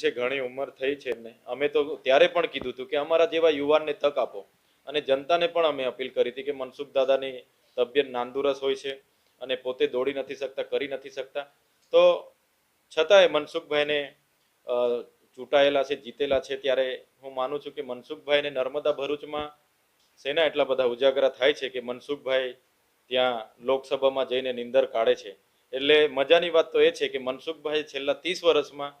છે, ઘણી ઉંમર થઈ છે એમને અમે તો ત્યારે પણ કીધું હતું કે અમારા જેવા યુવાનને તક આપો. અને જનતાને પણ અમે અપીલ કરી હતી કે મનસુખ દાદાની તબિયત નાંદુરસ હોય છે અને પોતે દોડી નથી શકતા, કરી નથી શકતા. તો છતાંય મનસુખભાઈને ચૂંટાયેલા છે, જીતેલા છે, ત્યારે હું માનું છું કે મનસુખભાઈને નર્મદા ભરૂચમાં શેના એટલા બધા ઉજાગરા થાય છે કે મનસુખભાઈ ત્યાં લોકસભામાં જઈને નિંદર કાઢે છે. એટલે મજાની વાત તો એ છે કે મનસુખભાઈ છેલ્લા ત્રીસ વર્ષમાં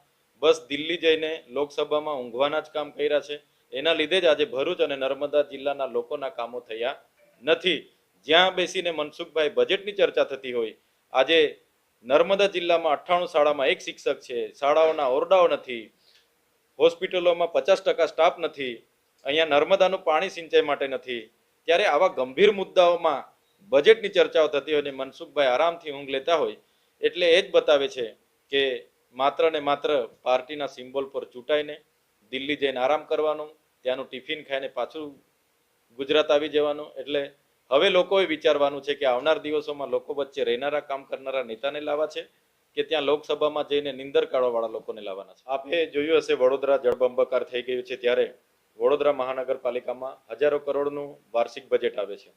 બસ દિલ્હી જઈને લોકસભામાં ઊંઘવાના જ કામ કર્યા છે. એના લીધે જ આજે ભરૂચ અને નર્મદા જિલ્લાના લોકોના કામો થયા નથી. જ્યાં બેસીને મનસુખભાઈ બજેટની ચર્ચા થતી હોય, આજે નર્મદા જિલ્લામાં અઠ્ઠાણું શાળામાં એક શિક્ષક છે. શાળાઓના ઓરડાઓ નથી. હોસ્પિટલોમાં પચાસ ટકા સ્ટાફ નથી. અહીંયા નર્મદાનું પાણી સિંચાઈ માટે નથી. ત્યારે આવા ગંભીર મુદ્દાઓમાં બજેટની ચર્ચાઓ થતી હોય અને મનસુખભાઈ આરામથી ઊંઘ લેતા હોય, એટલે એ જ બતાવે છે કે માત્ર ને માત્ર પાર્ટીના સિમ્બોલ પર ચૂંટાઈને દિલ્હી જઈને આરામ કરવાનું, ત્યાંનું ટિફિન ખાઈને પાછું ગુજરાત આવી જવાનું. એટલે હવે લોકોએ વિચારવાનું છે કે આવનાર દિવસોમાં લોકો વચ્ચે રહેનારા, કામ કરનારા નેતાને લાવવા છે કે ત્યાં લોકસભામાં જઈને નિંદર કાઢવાવાળા લોકોને લાવવાના છે? આપે જોયું હશે વડોદરા જળબંબકાર થઈ ગયું છે ત્યારે વડોદરા મહાનગરપાલિકામાં હજારો કરોડનું વાર્ષિક બજેટ આવે છે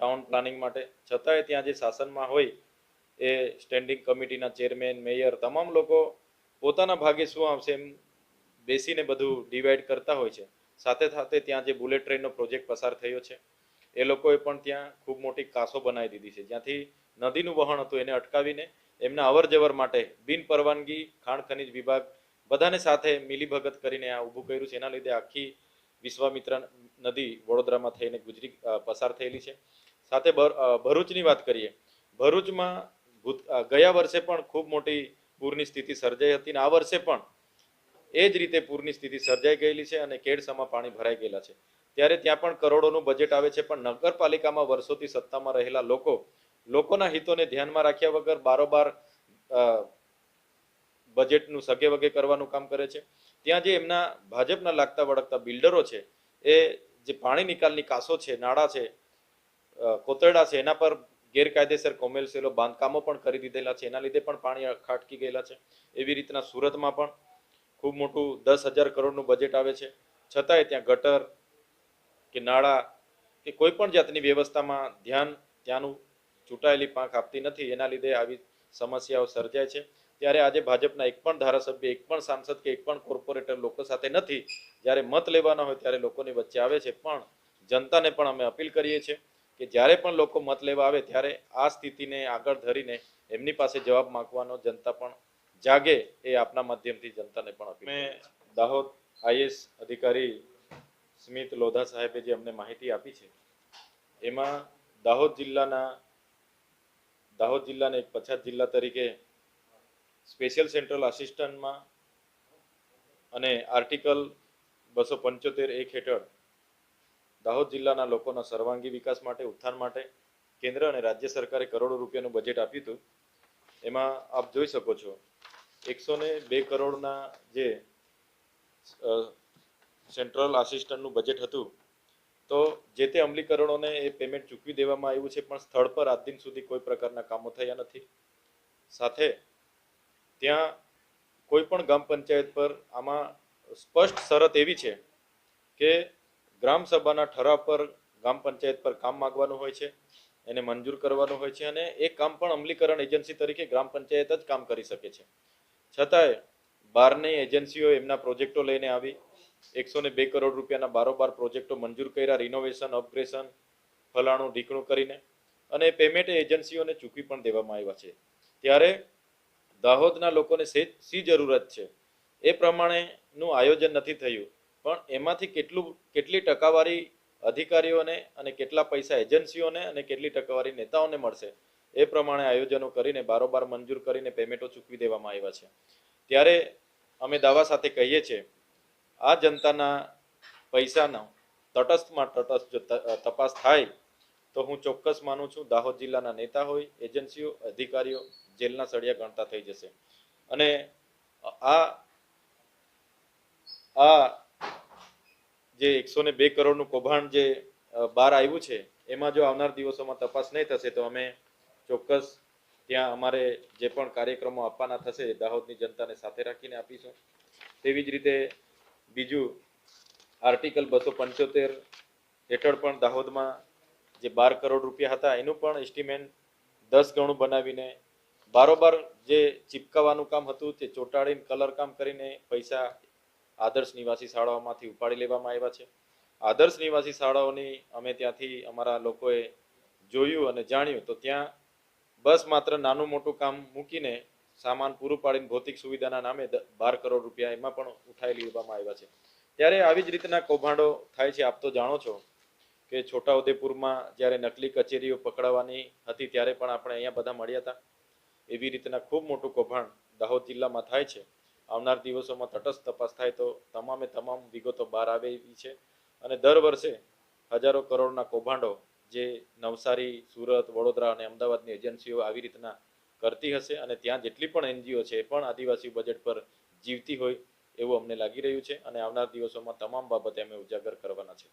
ટાઉન પ્લાનિંગ માટે. છતાંય ત્યાં જે શાસનમાં હોય એ સ્ટેન્ડિંગ કમિટીના ચેરમેન, મેયર, તમામ લોકો પોતાના ભાગે શું આવશે એમ બેસીને બધું ડિવાઈડ કરતા હોય છે. સાથે સાથે ત્યાં જે બુલેટ ટ્રેનનો પ્રોજેક્ટ પસાર થયો છે, એ લોકોએ પણ ત્યાં ખૂબ મોટી કાસો બનાવી દીધી છે. જ્યાંથી નદીનું વહણ હતું, એને અટકાવીને એમના અવર જવર માટે બિન પરવાનગી, ખાણ ખનિજ વિભાગ બધાને સાથે મિલીભગત કરીને આ ઊભું કર્યું છે. એના લીધે આખી વિશ્વામિત્ર નદી વડોદરામાં થઈને ગુજરી પસાર થયેલી છે. સાથે ભરૂચની વાત કરીએ, ભરૂચમાં ગયા વર્ષે પણ ખૂબ મોટી પૂરની સ્થિતિ સર્જાઈ હતી અને આ વર્ષે પણ એ જ રીતે પૂરની સ્થિતિ સર્જાઈ ગયેલી છે અને કેડસામાં પાણી ભરાઈ ગયેલા છે. ત્યારે ત્યાં પણ કરોડોનું બજેટ આવે છે, પણ નગરપાલિકામાં વર્ષોથી સત્તામાં રહેલા લોકો, લોકોના હિતોને ધ્યાનમાં રાખ્યા વગર બારોબાર બજેટનું સગે વગે કરવાનું કામ કરે છે. ત્યાં જે એમના ભાજપના લાગતા વળગતા બિલ્ડરો છે, એ જે પાણી નિકાલની કાસો છે, નાળા છે કોતરડા છે, એના પર ગેરકાયદેસર કોમેલસેલો બાંધકામો પણ કરી દીધેલા છે. એના લીધે પણ પાણી ખાટકી ગયેલા છે. એવી રીતના સુરતમાં પણ ખૂબ મોટું દસ હજાર કરોડનું બજેટ આવે છે. છતાંય ત્યાં ગટર કે નાળા કે કોઈ પણ જાતની વ્યવસ્થામાં ધ્યાન ત્યાંનું ચૂંટાયેલી પાંખ આપતી નથી. એના લીધે આવી સમસ્યાઓ સર્જાય છે. ત્યારે આજે ભાજપના એક પણ ધારાસભ્ય, એક પણ સાંસદ કે એક પણ કોર્પોરેટર લોકો સાથે નથી. જ્યારે મત લેવાના હોય ત્યારે લોકોની વચ્ચે આવે છે. પણ જનતાને પણ અમે અપીલ કરીએ છીએ કે જ્યારે પણ લોકો મત લેવા આવે ત્યારે આ સ્થિતિને આગળ ધરીને એમની પાસે જવાબ માંગવાનો જનતા પણ જાગે એ આપના માધ્યમથી જનતાને પણ મેં દાહોદ આઈએસ અધિકારી સ્મિત લોધા સાહેબે જે અમને માહિતી આપી છે એમાં દાહોદ જિલ્લાના દાહોદ જિલ્લાને એક પછાત જિલ્લા તરીકે સ્પેશિયલ સેન્ટ્રલ આસિસ્ટન્ટમાં અને આર્ટિકલ બસો પંચોતેર એક હેઠળ દાહોદ જિલ્લાના લોકોના સર્વાંગી વિકાસ માટે, ઉત્થાન માટે કેન્દ્ર અને રાજ્ય સરકારે કરોડો રૂપિયાનું બજેટ આપ્યું હતું. એમાં આપ જોઈ શકો છો, એકસો ને બે કરોડના જે સેન્ટ્રલ આસિસ્ટન્ટનું બજેટ હતું, તો જે તે અમલીકરણોને એ પેમેન્ટ ચૂકવી દેવામાં આવ્યું છે, પણ સ્થળ પર આજ દિન સુધી કોઈ પ્રકારના કામો થયા નથી. સાથે ત્યાં કોઈ પણ ગ્રામ પંચાયત પર આમાં સ્પષ્ટ શરત એવી છે કે ગ્રામ સભાના ઠરાવ પર, ગ્રામ પંચાયત પર કામ માંગવાનું હોય છે, એને મંજૂર કરવાનું હોય છે અને એ કામ પણ અમલીકરણ એજન્સી તરીકે ગ્રામ પંચાયત જ કામ કરી શકે છે. છતાંય બહારની એજન્સીઓ એમના પ્રોજેક્ટો લઈને આવી એકસો ને બે કરોડ રૂપિયાના બારોબાર પ્રોજેક્ટો મંજૂર કર્યા, રિનોવેશન, અપગ્રેશન, ફલાણું, ઢીકણું કરીને અને પેમેન્ટ એજન્સીઓને ચૂકવી પણ દેવામાં આવ્યા છે. ત્યારે દાહોદના લોકોને સી જરૂરત છે. એ પ્રમાણેનું આયોજન નથી થયું. પણ એમાંથી કેટલું, કેટલી ટકાવારી અધિકારીઓને અને કેટલા પૈસા એજન્સીઓને અને કેટલી ટકાવારી નેતાઓને મળશે, એ પ્રમાણે આયોજનો કરીને બારોબાર મંજૂર કરીને પેમેન્ટો ચૂકવી દેવામાં આવ્યા છે. ત્યારે અમે દાવા સાથે કહીએ છીએ, આ જનતાના પૈસાનો તટસ્થમાં તટસ્થ જો તપાસ થાય, તો હું ચોક્કસ માનું છું દાહોદ જિલ્લાના નેતા હોય, એજન્સીઓ, અધિકારીઓ જેલના સળિયા ગણતા થઈ જશે. અને આ આ જે એકસો ને બે કરોડનું કૌભાંડ જે બહાર આવ્યું છે, એમાં જો આવનાર દિવસોમાં તપાસ નહીં થશે, તો અમે ચોક્કસ ત્યાં અમારે જે પણ કાર્યક્રમો આપવાના થશે દાહોદની જનતાને સાથે રાખીને આપીશું. તેવી જ રીતે બીજું, આર્ટિકલ બસો પંચોતેર હેઠળ પણ દાહોદમાં જે બાર કરોડ રૂપિયા હતા, એનું પણ એસ્ટિમેટ દસ ગણું બનાવીને બારોબાર જે ચીપકાવાનું કામ હતું, તે ચોંટાડીને કલર કામ કરીને પૈસા આદર્શ નિવાસી શાળાઓમાંથી ઉપાડી લેવામાં આવ્યા છે. આદર્શ નિવાસી શાળાઓની અમે ત્યાંથી અમારા લોકોએ જોયું અને જાણ્યું. તો ત્યાં બસ માત્ર નાનું મોટું કામ મૂકીને સામાન પૂરું પાડીને ભૌતિક સુવિધાના નામે બાર કરોડ રૂપિયા એમાં પણ ઉઠાવી લેવામાં આવ્યા છે. ત્યારે આવી જ રીતના કૌભાંડો થાય છે, આપ તો જાણો છો કે છોટાઉદેપુરમાં જ્યારે નકલી કચેરીઓ પકડાવાની હતી ત્યારે પણ આપણે અહીંયા બધા મળ્યા હતા. એવી રીતના ખૂબ મોટું કૌભાંડ દાહોદ જિલ્લામાં થાય છે. આવનાર દિવસોમાં તટસ્થ તપાસ થાય તો તમામે તમામ વિગતો બહાર આવે એવી છે. અને દર વર્ષે હજારો કરોડના કૌભાંડો જે નવસારી, સુરત, વડોદરા અને અમદાવાદની એજન્સીઓ આવી રીતના કરતી હશે અને ત્યાં જેટલી પણ એનજીઓ છે એ પણ આદિવાસી બજેટ પર જીવતી હોય એવું અમને લાગી રહ્યું છે અને આવનાર દિવસોમાં તમામ બાબતે અમે ઉજાગર કરવાના છે.